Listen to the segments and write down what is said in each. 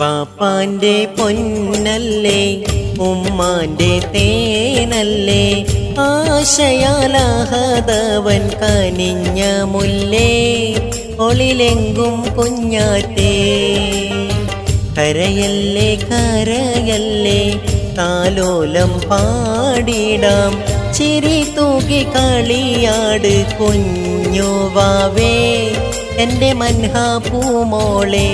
പാപ്പാന്റെ പൊന്നല്ലേ ഉമ്മാന്റെ തേനല്ലേ. ആശയാലാഹതവൻ കനിഞ്ഞ മുല്ലേ ഒളിലെങ്കും കുഞ്ഞാറ്റേ. കരയല്ലേ കരയല്ലേ താലോലം പാടിടാം. ചിരി തൂകി കളിയാട് കുഞ്ഞുവാവേ എന്റെ മൻഹാപൂമോളെ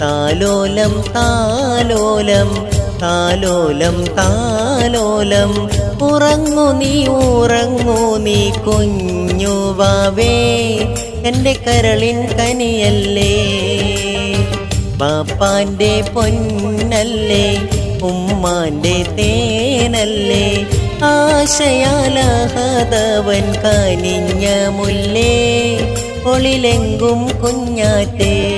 താലോലം താലോലം താലോലം താലോലം. ഉറങ്ങു നീ ഉറങ്ങു നീ കുഞ്ഞു വാവേ. എന്റെ കരളിൻ കനിയല്ലേ. ബാപ്പാന്റെ പൊന്നല്ലേ ഉമ്മാന്റെ തേനല്ലേ. ആശയാലഹതവൻ കനിഞ്ഞ മുല്ലേ. ഒളിലെങ്കും കുഞ്ഞാറ്റേ.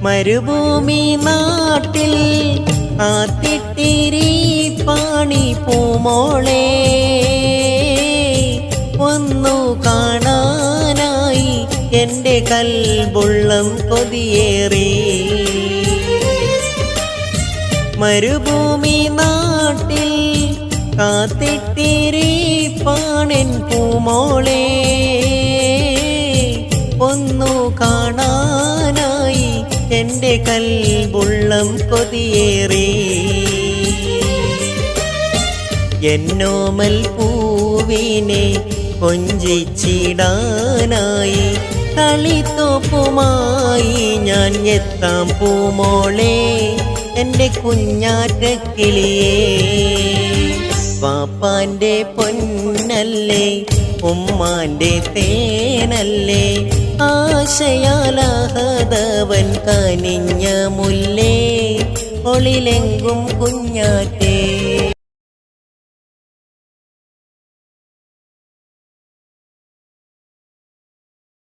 മരുഭൂമി നാട്ടിൽ ആത്തിട്ടിരി പാണി പൂമോളെ. ഒന്നു കാണാനായി എന്റെ കൽബുള്ളം കൊതിയേറി. മരുഭൂമി നാട്ടിൽ കാത്തിട്ടിരി പാണൻ പൂമോളെ. കൊതിയേറി. എന്നോമൽ പൂവിനെ കൊഞ്ചിച്ചിടാനായി കളിത്തോപ്പുമായി ഞാൻ എത്താം പൂമോളെ എന്റെ കുഞ്ഞാറ്റക്കിളിയേ പാപ്പാന്റെ പൊന്നല്ലേ ഉമ്മാന്റെ തേനല്ലേ ആശയാലാഹതവൻ കനിഞ്ഞ മുല്ലേ. ഒളിലെങ്കും കുഞ്ഞാറ്റേ